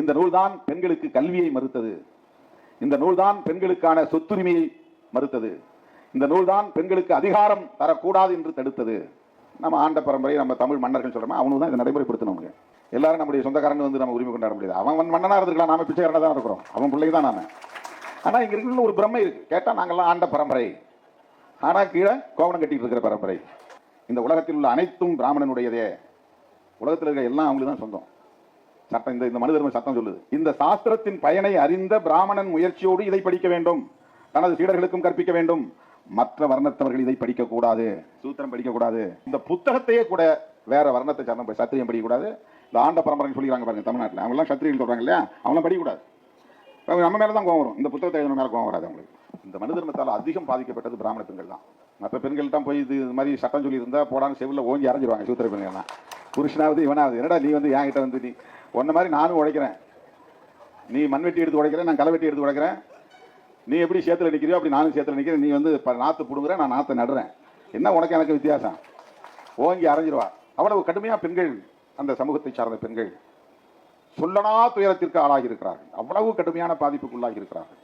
இந்த நூல்தான் பெண்களுக்கு கல்வியை மறுத்தது. இந்த நூல்தான் பெண்களுக்கான சொத்துரிமையை மறுத்தது. இந்த நூல்தான் பெண்களுக்கு அதிகாரம் தரக்கூடாது என்று தடுத்தது. நம்ம ஆண்ட பரம்பரை நம்ம தமிழ் மன்னர்கள் சொல்கிறோம் அவனு தான் இதை நடைமுறைப்படுத்தணும் எல்லாரும் நம்முடைய சொந்தக்காரன் வந்து நம்ம உரிமை கொண்டாட முடியாது. அவன் மன்னனாக இருக்கலாம் இருந்திருக்கலாம். நாம பிச்சைக்காரனா தான் இருக்கிறோம். அவன் பிள்ளைங்க தான் நாம. ஆனால் இங்கே இருக்கிற ஒரு பிரம்மை இருக்கு. கேட்டால் நாங்கள்லாம் ஆண்ட பரம்பரை. ஆனால் கீழே கோவணம் கட்டிட்டு இருக்கிற பரம்பரை. இந்த உலகத்தில் உள்ள அனைத்தும் பிராமணனுடையதே. உலகத்தில் இருக்கிற எல்லாம் அவங்களுக்கு தான் சொந்தம். சட்டம் இந்த இந்த மனு தர்ம சட்டம் சொல்லுது. இந்த சாஸ்திரத்தின் பயனை அறிந்த பிராமணன் முயற்சியோடு இதை படிக்க வேண்டும். தனது சீடர்களுக்கும் கற்பிக்க வேண்டும். மற்ற வர்ணத்தவர்கள் இதை படிக்க கூடாது. சூத்திரம் படிக்க கூடாது. இந்த புத்தகத்தையே கூட வேற வர்ணத்தை சார்ந்த சத்திரியம் படிக்கக்கூடாது. இந்த ஆண்ட பரம்பரை சொல்லிக்கிறாங்க பாருங்க தமிழ்நாட்டில். அவங்கலாம் எல்லாம் சத்திரியர்கள் சொல்றாங்க இல்லையா? அவங்களாம் படிக்கக்கூடாது. அவங்க நம்ம மேல தான் கோவம் வரும். இந்த புத்தகத்தை எழுதின மேல கோவம் வராது அவங்களுக்கு. இந்த மனு தர்மத்தால் அதிகம் பாதிக்கப்பட்டது பிராமண பெண்கள் தான். மற்ற பெண்கள் தான் போய் இது இது மாதிரி சட்டம் சொல்லி இருந்தா போடான்னு செவில ஓங்கி அரைஞ்சிருவாங்க சூத்திர பெண்கள் புருஷனாவது இவனாவது. என்னடா நீ வந்து என்கிட்ட வந்து நீ உன்ன மாதிரி நானும் உழைக்கிறேன் நீ மண்வெட்டி எடுத்து உடைக்கிறேன் நான் களைவெட்டி எடுத்து உடைக்கிறேன். நீ எப்படி சேத்துல நிற்கிறியோ அப்படி நானும் சேத்துல நிற்கிறேன் நீ வந்து இப்போ நாற்று பிடுங்குற நான் நாற்றை நடுறேன். என்ன உனக்கு எனக்கு வித்தியாசம்? ஓங்கி அரைஞ்சிருவா. அவ்வளவு கடுமையாக பெண்கள் அந்த சமூகத்தை சார்ந்த பெண்கள் சொல்லனா துயரத்திற்கு ஆளாகி இருக்கிறார்கள் அவ்வளவு கடுமையான பாதிப்புக்குள்ளாகி இருக்கிறார்கள்